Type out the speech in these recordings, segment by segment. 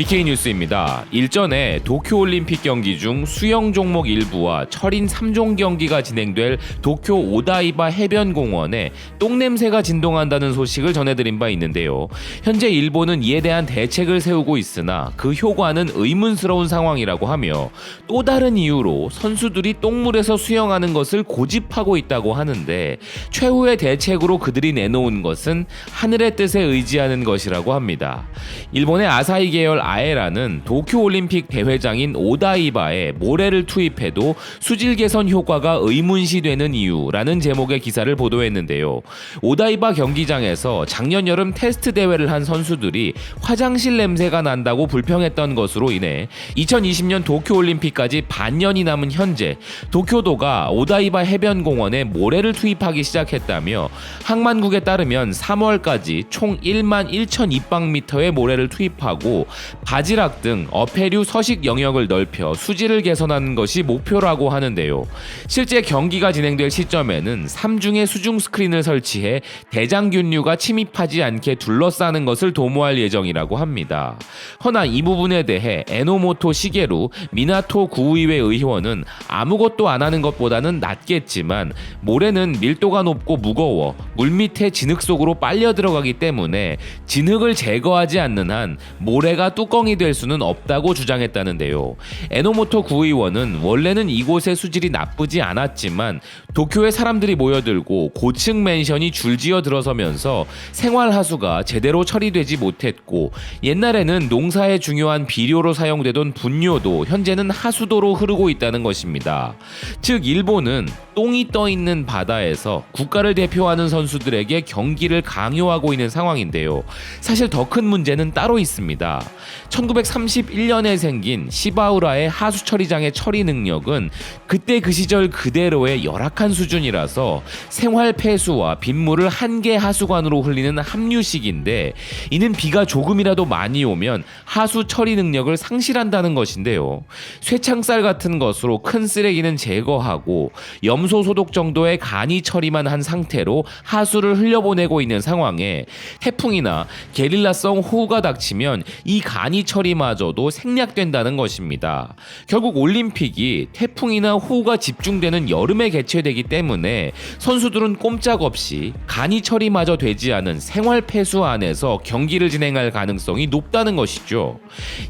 BK 뉴스입니다. 일전에 도쿄올림픽 경기 중 수영 종목 일부와 철인 3종 경기가 진행될 도쿄 오다이바 해변공원에 똥냄새가 진동한다는 소식을 전해드린 바 있는데요. 현재 일본은 이에 대한 대책을 세우고 있으나 그 효과는 의문스러운 상황이라고 하며 또 다른 이유로 선수들이 똥물에서 수영하는 것을 고집하고 있다고 하는데 최후의 대책으로 그들이 내놓은 것은 하늘의 뜻에 의지하는 것이라고 합니다. 일본의 아사히 계열 아에라는 도쿄올림픽 대회장인 오다이바에 모래를 투입해도 수질 개선 효과가 의문시되는 이유라는 제목의 기사를 보도했는데요. 오다이바 경기장에서 작년 여름 테스트 대회를 한 선수들이 화장실 냄새가 난다고 불평했던 것으로 인해 2020년 도쿄올림픽까지 반년이 남은 현재 도쿄도가 오다이바 해변공원에 모래를 투입하기 시작했다며 항만국에 따르면 3월까지 총 1만 1천 입방미터의 모래를 투입하고 바지락 등 어패류 서식 영역을 넓혀 수질을 개선하는 것이 목표라고 하는데요. 실제 경기가 진행될 시점에는 3중의 수중 스크린을 설치해 대장균류가 침입하지 않게 둘러싸는 것을 도모할 예정이라고 합니다. 허나 이 부분에 대해 에노모토 시게루 미나토 구의회 의원은 아무것도 안 하는 것보다는 낫겠지만 모래는 밀도가 높고 무거워 물밑에 진흙 속으로 빨려 들어가기 때문에 진흙을 제거하지 않는 한 모래가 뚜껑이 될 수는 없다고 주장했다는데요. 에노모토 구의원은 원래는 이곳의 수질이 나쁘지 않았지만 도쿄에 사람들이 모여들고 고층 맨션이 줄지어 들어서면서 생활 하수가 제대로 처리되지 못했고 옛날에는 농사에 중요한 비료로 사용되던 분뇨도 현재는 하수도로 흐르고 있다는 것입니다. 즉 일본은 똥이 떠 있는 바다에서 국가를 대표하는 선수 들에게 경기를 강요하고 있는 상황인데요. 사실 더 큰 문제는 따로 있습니다. 1931년에 생긴 시바우라의 하수 처리장의 처리 능력은 그때 그 시절 그대로의 열악한 수준이라서 생활 폐수와 빗물을 한 개 하수관으로 흘리는 합류식인데 이는 비가 조금이라도 많이 오면 하수 처리 능력을 상실한다는 것인데요. 쇠창살 같은 것으로 큰 쓰레기는 제거하고 염소 소독 정도의 간이 처리만 한 상태로 하수를 흘려보내고 있는 상황에 태풍이나 게릴라성 호우가 닥치면 이 간이 처리마저도 생략된다는 것입니다. 결국 올림픽이 태풍이나 호우가 집중되는 여름에 개최되기 때문에 선수들은 꼼짝없이 간이 처리마저 되지 않은 생활 폐수 안에서 경기를 진행할 가능성이 높다는 것이죠.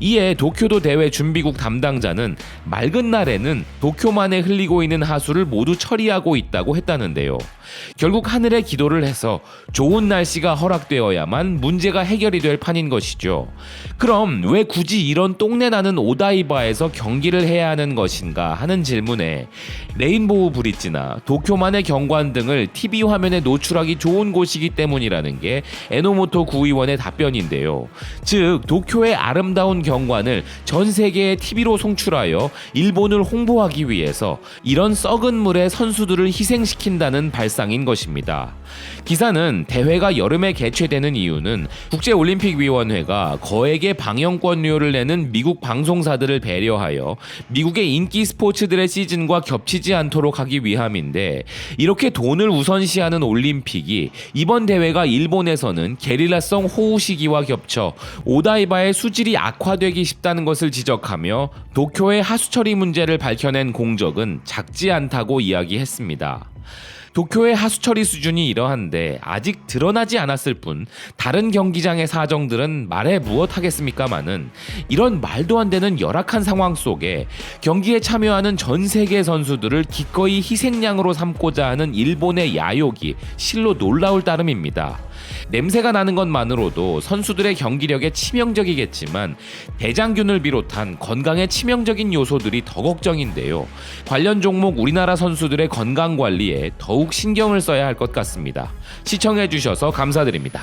이에 도쿄도 대회 준비국 담당자는 맑은 날에는 도쿄만에 흘리고 있는 하수를 모두 처리하고 있다고 했다는데요. 결국 하늘에 기도를 해서 좋은 날씨가 허락되어야만 문제가 해결이 될 판인 것이죠. 그럼 왜 굳이 이런 똥내 나는 오다이바에서 경기를 해야 하는 것인가 하는 질문에 레인보우 브릿지나 도쿄만의 경관 등을 TV 화면에 노출하기 좋은 곳이기 때문이라는 게 에노모토 구의원의 답변인데요. 즉 도쿄의 아름다운 경관을 전 세계의 TV로 송출하여 일본을 홍보하기 위해서 이런 썩은 물에 선수들을 희생시킨다는 발 상인 것입니다. 기사는 대회가 여름에 개최되는 이유는 국제올림픽위원회가 거액의 방영권료를 내는 미국 방송사들을 배려하여 미국의 인기 스포츠들의 시즌과 겹치지 않도록 하기 위함인데 이렇게 돈을 우선시하는 올림픽이 이번 대회가 일본에서는 게릴라성 호우 시기와 겹쳐 오다이바의 수질이 악화되기 쉽다는 것을 지적하며 도쿄의 하수처리 문제를 밝혀낸 공적은 작지 않다고 이야기했습니다. 도쿄의 하수 처리 수준이 이러한데 아직 드러나지 않았을 뿐 다른 경기장의 사정들은 말해 무엇 하겠습니까마는 이런 말도 안 되는 열악한 상황 속에 경기에 참여하는 전 세계 선수들을 기꺼이 희생양으로 삼고자 하는 일본의 야욕이 실로 놀라울 따름입니다. 냄새가 나는 것만으로도 선수들의 경기력에 치명적이겠지만 대장균을 비롯한 건강에 치명적인 요소들이 더 걱정인데요. 관련 종목 우리나라 선수들의 건강 관리에 더욱 신경을 써야 할 것 같습니다. 시청해 주셔서 감사드립니다.